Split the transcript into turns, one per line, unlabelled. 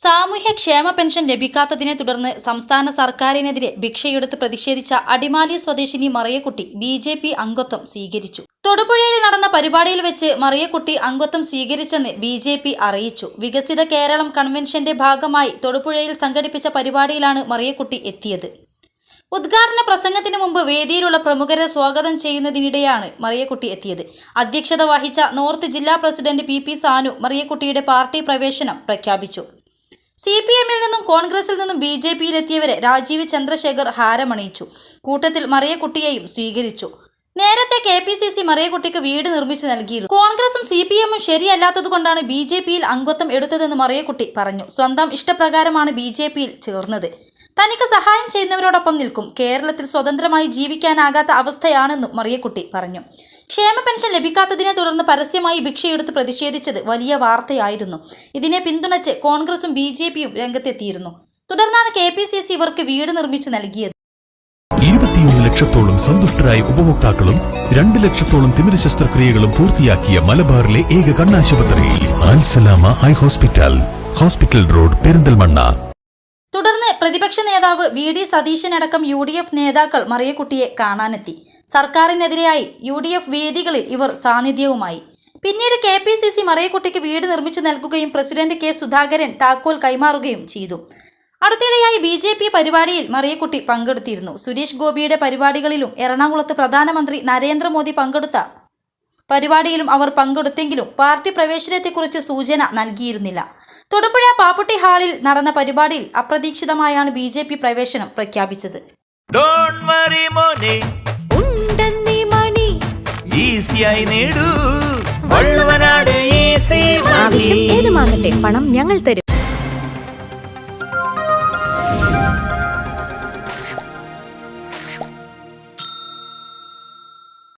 സാമൂഹ്യ ക്ഷേമ പെൻഷൻ ലഭിക്കാത്തതിനെ തുടർന്ന് സംസ്ഥാന സർക്കാരിനെതിരെ ഭിക്ഷയെടുത്ത് പ്രതിഷേധിച്ച അടിമാലി സ്വദേശിനി മറിയക്കുട്ടി ബി ജെ പി അംഗത്വം സ്വീകരിച്ചു. തൊടുപുഴയിൽ നടന്ന പരിപാടിയിൽ വെച്ച് മറിയക്കുട്ടി അംഗത്വം സ്വീകരിച്ചെന്ന് ബി ജെ പി അറിയിച്ചു. വികസിത കേരളം കൺവെൻഷന്റെ ഭാഗമായി തൊടുപുഴയിൽ സംഘടിപ്പിച്ച പരിപാടിയിലാണ് മറിയക്കുട്ടി എത്തിയത്. ഉദ്ഘാടന പ്രസംഗത്തിന് മുമ്പ് വേദിയിലുള്ള പ്രമുഖരെ സ്വാഗതം ചെയ്യുന്നതിനിടെയാണ് മറിയക്കുട്ടി എത്തിയത്. അധ്യക്ഷത വഹിച്ച നോർത്ത് ജില്ലാ പ്രസിഡന്റ് പി പി സാനു മറിയക്കുട്ടിയുടെ പാർട്ടി പ്രവേശനം പ്രഖ്യാപിച്ചു. സി പി എമ്മിൽ നിന്നും കോൺഗ്രസിൽ നിന്നും ബി ജെ പിയിലെത്തിയവരെ രാജീവ് ചന്ദ്രശേഖർ ഹാരമണിയിച്ചു. കൂട്ടത്തിൽ മറിയക്കുട്ടിയെയും സ്വീകരിച്ചു. നേരത്തെ കെ പി സി സി മറിയക്കുട്ടിക്ക് വീട് നിർമ്മിച്ചു നൽകിയിരുന്നു. കോൺഗ്രസും സി പി എമ്മും ശരിയല്ലാത്തതുകൊണ്ടാണ് ബി ജെ പിയിൽ അംഗത്വം എടുത്തതെന്ന് മറിയക്കുട്ടി പറഞ്ഞു. സ്വന്തം ഇഷ്ടപ്രകാരമാണ് ബി ജെ പിയിൽ ചേർന്നത്. തനിക്ക് സഹായം ചെയ്യുന്നവരോടൊപ്പം നിൽക്കും. കേരളത്തിൽ സ്വതന്ത്രമായി ജീവിക്കാനാകാത്ത അവസ്ഥയാണെന്നും മറിയക്കുട്ടി പറഞ്ഞു. ക്ഷേമ പെൻഷൻ ലഭിക്കാത്തതിനെ തുടർന്ന് പരസ്യമായി ഭിക്ഷയെടുത്ത് പ്രതിഷേധിച്ചത് വലിയ വാർത്തയായിരുന്നു. ഇതിനെ പിന്തുണച്ച് കോൺഗ്രസും ബി ജെ പിയും രംഗത്തെത്തിയിരുന്നു. തുടർന്നാണ് കെ പി സി സി ഇവർക്ക് വീട് നിർമ്മിച്ച് നൽകിയത്.
ഇരുപത്തിയൊന്ന് ലക്ഷത്തോളം സന്തുഷ്ടരായ ഉപഭോക്താക്കളും രണ്ട് ലക്ഷത്തോളം തിമിര ശസ്ത്രക്രിയകളും പൂർത്തിയാക്കിയ മലബാറിലെ ഏക കണ്ണാശുപത്രി ഹോസ്പിറ്റൽ. Hospital road Perinthalmanna.
പ്രതിപക്ഷ നേതാവ് വി ഡി സതീശനടക്കം യു ഡി എഫ് നേതാക്കൾ മറിയക്കുട്ടിയെ കാണാനെത്തി. സർക്കാരിനെതിരെയായി യു ഡി എഫ് വേദികളിൽ ഇവർ സാന്നിധ്യവുമായി. പിന്നീട് കെ പി സി സി മറിയക്കുട്ടിക്ക് വീട് നിർമ്മിച്ചു നൽകുകയും പ്രസിഡന്റ് കെ സുധാകരൻ താക്കോൽ കൈമാറുകയും ചെയ്തു. അടുത്തിടെയായി ബി ജെ പി പരിപാടിയിൽ മറിയക്കുട്ടി പങ്കെടുത്തിരുന്നു. സുരേഷ് ഗോപിയുടെ പരിപാടികളിലും എറണാകുളത്ത് പ്രധാനമന്ത്രി നരേന്ദ്രമോദി പങ്കെടുത്ത പരിപാടിയിലും അവർ പങ്കെടുത്തെങ്കിലും പാർട്ടി പ്രവേശനത്തെക്കുറിച്ച് സൂചന നൽകിയിരുന്നില്ല. തൊടുപുഴ പാപ്പുട്ടി ഹാളിൽ നടന്ന പരിപാടിയിൽ അപ്രതീക്ഷിതമായാണ് ബി ജെ പി പ്രവേശനം പ്രഖ്യാപിച്ചത്.
ഡോണ്ട് വറി മോനെ.
ഉണ്ടെന്നീ മണി.
ഈസിയായി നേടൂ. വള്ളുവനാട് ഈസി
ആവശ്യം ഏതുമാകട്ടെ പണം ഞങ്ങൾ തരും.